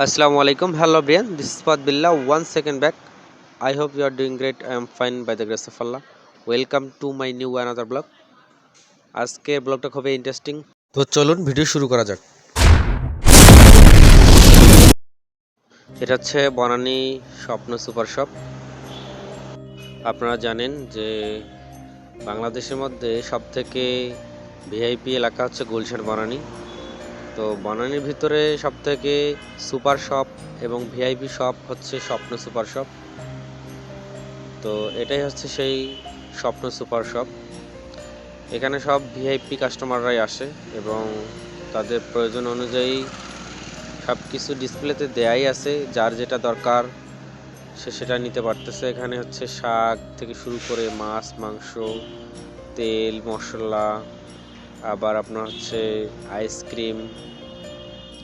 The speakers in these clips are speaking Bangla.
আসসালামু আলাইকুম হ্যালো ব্রিয়ান দিস ইসপাত বিল্লা one second back I hope you are doing great I am fine by the grace of Allah welcome to my new another blog আজকে ব্লগটা খুবই ইন্টারেস্টিং তো চলুন ভিডিও শুরু করা যাক। এটা হচ্ছে বনানি স্বপ্ন সুপার শপ। আপনারা জানেন যে বাংলাদেশের মধ্যে সব থেকে ভিআইপি এলাকা হচ্ছে গুলশান বনানী। তো বনানীর ভিতরে সব থেকে সুপার শপ এবং ভিআইপি শপ হচ্ছে স্বপ্ন সুপার শপ। তো এটাই হচ্ছে সেই স্বপ্ন সুপার শপ। এখানে সব ভিআইপি কাস্টমাররাই আসে এবং তাদের প্রয়োজন অনুযায়ী সব কিছু ডিসপ্লেতে দেয়াই আছে, যার যেটা দরকার সে সেটা নিতে পারতেছে। এখানে হচ্ছে শাক থেকে শুরু করে মাছ, মাংস, তেল, মশলা আবার আপনার হচ্ছে আইসক্রিম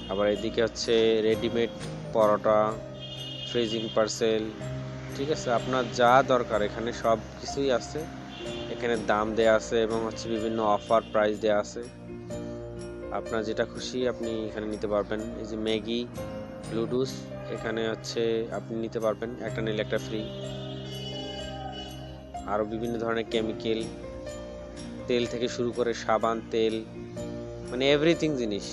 আবার এদিকে হচ্ছে রেডিমেড পরোটা ফ্রিজিং পার্সেল ঠিক আছে? আপনার যা দরকার, এখানে সব কিছুই আছে। এখানে দাম দেয়া আছে এবং হচ্ছে বিভিন্ন অফার প্রাইস দেয়া আছে। আপনার যেটা খুশি আপনি এখানে নিতে পারবেন। এই যে ম্যাগি ব্লুটুথ এখানে হচ্ছে আপনি নিতে পারবেন। একটা নিলে একটা ফ্রি আরও বিভিন্ন ধরনের কেমিক্যাল তেল থেকে শুরু করে সাবান, তেল মানে এভরিথিং জিনিস।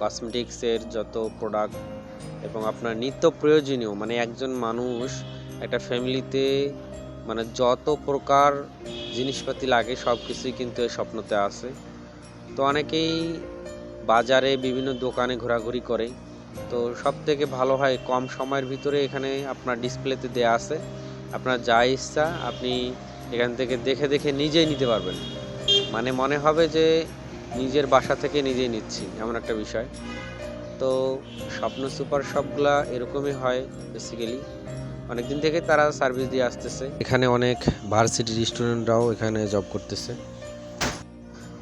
কসমেটিক্সের যত প্রোডাক্ট এবং আপনার নিত্য প্রয়োজনীয় মানে একজন মানুষ একটা ফ্যামিলিতে মানে যত প্রকার জিনিসপাতি লাগে সব কিছুই কিন্তু এই স্বপ্নতে আছে। তো অনেকেই বাজারে বিভিন্ন দোকানে ঘোরাঘুরি করে। তো সব থেকে ভালো হয়, কম সময়ের ভিতরে এখানে আপনার ডিসপ্লেতে দেয়া আছে। আপনার যা ইচ্ছা, আপনি এখান থেকে দেখে দেখে নিজেই নিতে পারবেন। মানে মনে হবে যে নিজের বাসা থেকে নিজেই নিচ্ছি, এমন একটা বিষয়। তো স্বপ্ন সুপার শপগুলা এরকমই হয় বেসিক্যালি অনেকদিন থেকে তারা সার্ভিস দিয়ে আসতেছে। এখানে অনেক ভার্সিটির স্টুডেন্টরাও এখানে জব করতেছে।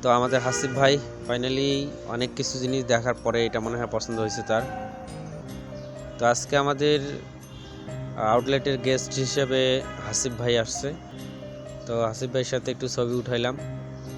তো আমাদের হাসিফ ভাই ফাইনালি অনেক কিছু জিনিস দেখার পরে এটা মনে হয় পছন্দ হয়েছে তার। তো আজকে আমাদের আউটলেটের গেস্ট হিসেবে হাসিফ ভাই আসছে। তো হাসিফ ভাইয়ের সাথে একটু ছবি উঠাইলাম।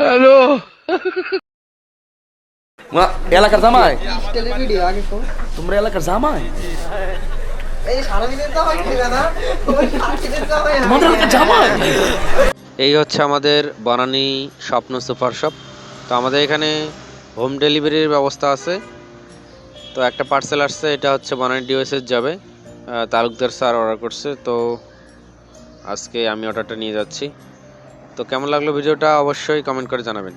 হ্যালো। এই হচ্ছে আমাদের বনানী স্বপ্ন সুপার শপ। তো আমাদের এখানে হোম ডেলিভারির ব্যবস্থা আছে। তো একটা পার্সেল আসছে এটা হচ্ছে বনানী ডিওএসএস যাবে। তালুকদার স্যার অর্ডার করছে তো আজকে আমি অর্ডারটা নিয়ে যাচ্ছি। তো কেমন লাগল ভিডিওটা? অবশ্যই কমেন্ট করে জানাবেন।